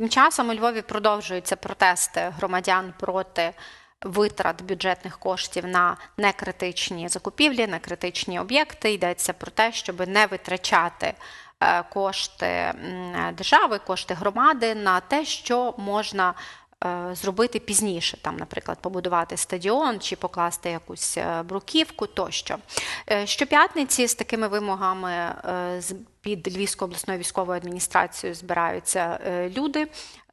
Тим часом у Львові продовжуються протести громадян проти витрат бюджетних коштів на некритичні закупівлі, на критичні об'єкти. Йдеться про те, щоб не витрачати е, кошти держави, кошти громади на те, що можна е, зробити пізніше, там, наприклад, побудувати стадіон чи покласти якусь е, бруківку тощо. Щоп'ятниці з такими вимогами під Львівською обласною військовою адміністрацією збираються е, люди.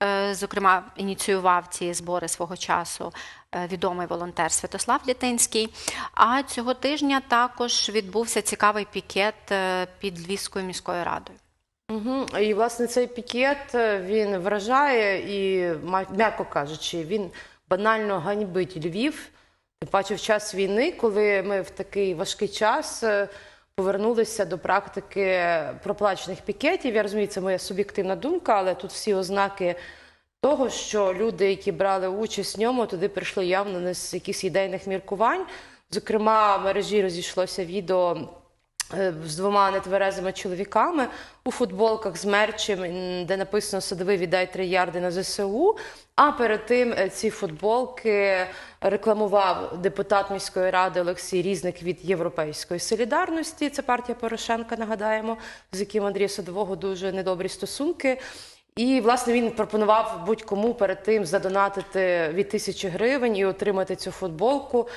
Е, Зокрема, ініціював ці збори свого часу е, відомий волонтер Святослав Літинський. А цього тижня також відбувся цікавий пікет під Львівською міською радою. Угу. І власне цей пікет він вражає і, м'яко кажучи, він банально ганьбить Львів. Тим паче в час війни, коли ми в такий важкий час повернулися до практики проплачених пікетів. Я розумію, це моя суб'єктивна думка, але тут всі ознаки того, що люди, які брали участь в ньому, туди прийшли явно не з якихось ідейних міркувань. Зокрема, в мережі розійшлося відео з двома нетверезими чоловіками у футболках з мерчем, де написано Садовий віддай три ярди на ЗСУ. А перед тим е, ці футболки рекламував депутат міської ради Олексій Різник від Європейської солідарності. Це партія Порошенка, нагадаємо, з яким Андрія Садового дуже недобрі стосунки. І власне він пропонував будь-кому перед тим задонатити від тисячі гривень і отримати цю футболку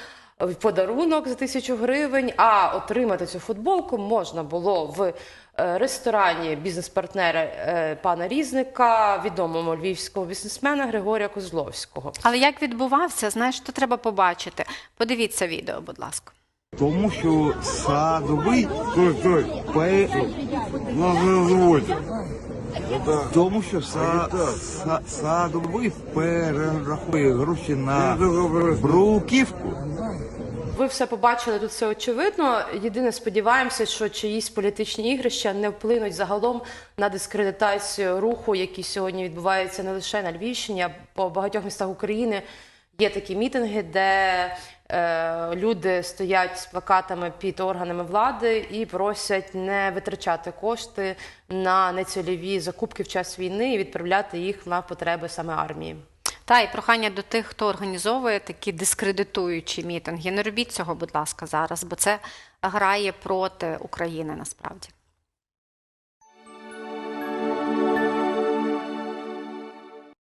в подарунок за тисячу гривень. А отримати цю футболку можна було в е, ресторані бізнес-партнера е, пана Різника, відомому львівського бізнесмена Григорія Козловського. Але як відбувався, знаєш, то треба побачити. Подивіться відео, будь ласка. Тому що садовий заводять. тому що са... са... садовий перерахує гроші на бруківку. Ви все побачили тут все очевидно. Єдине сподіваємося, що чиїсь політичні ігрища не вплинуть загалом на дискредитацію руху, який сьогодні відбувається не лише на Львівщині, а по багатьох містах України. Є такі мітинги, де е, люди стоять з плакатами під органами влади і просять не витрачати кошти на нецільові закупки в час війни і відправляти їх на потреби саме армії. Та і прохання до тих, хто організовує такі дискредитуючі мітинги. Не робіть цього, будь ласка, зараз, бо це грає проти України насправді.